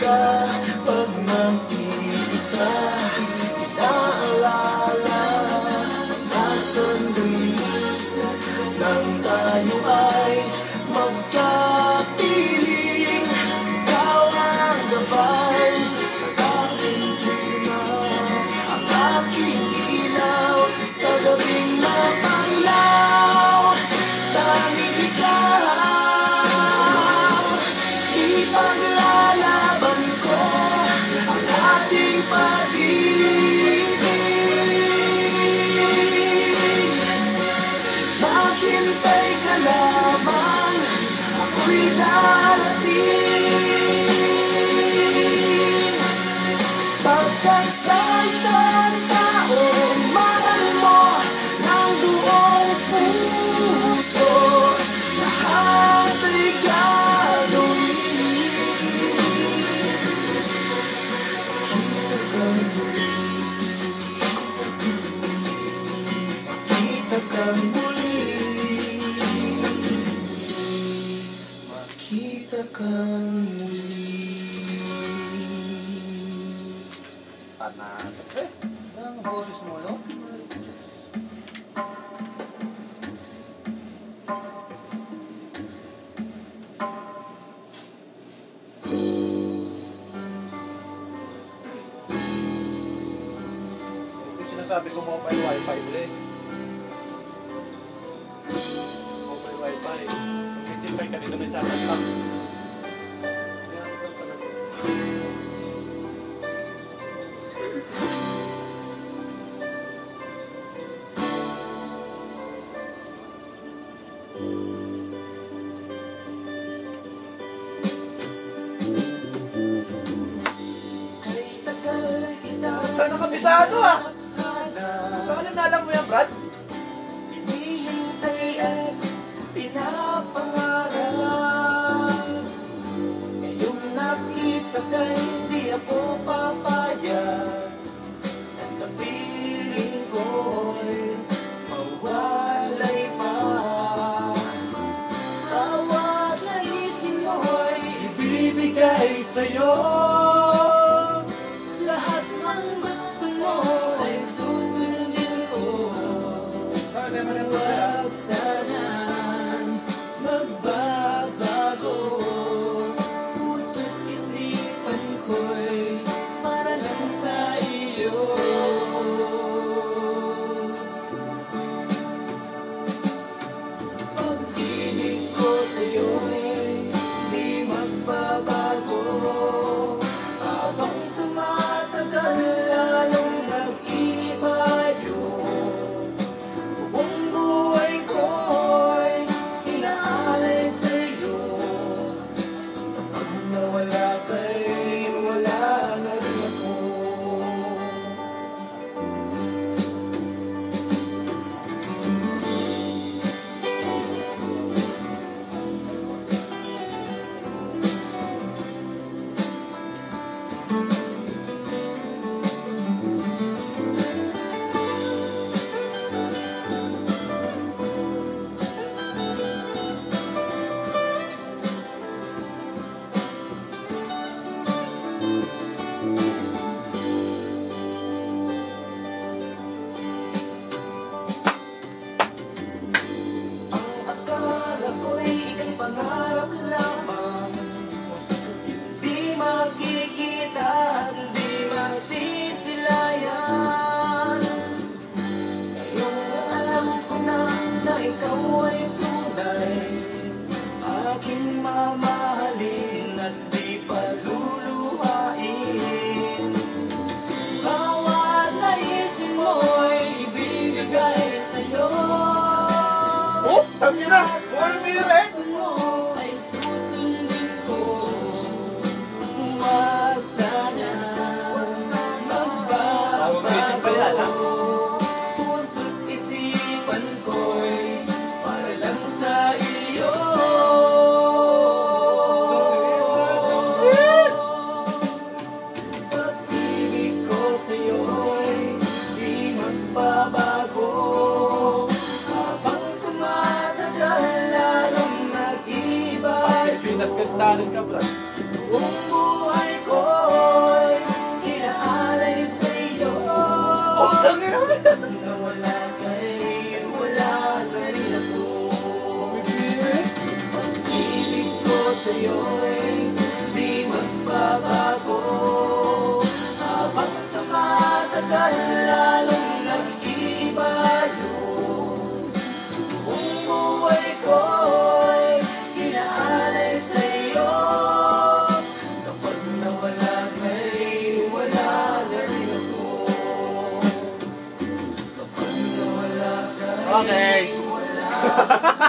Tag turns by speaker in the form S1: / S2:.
S1: ka Pag mag-iisa Isaalala Nasaan dali Nang tayo ay Upang muli Makita kang muli
S2: Tanan. Eh, ang boses mo, no? Yung sinasabi ko wifi ulit. Mobile wifi. Mag-isipay disinfektan Indonesia akan langsung Ano kabisado ah?
S1: Bakit so, nalang? Ibibigay sa'yo Ang ikaw ay tunay Aking mamahalin at di paluluhain Bawat naisin mo'y ibibigay sa'yo
S2: Oh, tangin na! One minute! Pinas ka Brad.
S1: Buong buhay ko'y inaalay sa'yo
S2: Oh, tangin na!
S1: Na wala ka'y wala na rin ako Pag-ibig ko sa'yo'y di magbabago Habang tumatagal lalong Kapag nawala ka'y
S2: Okay.
S1: wala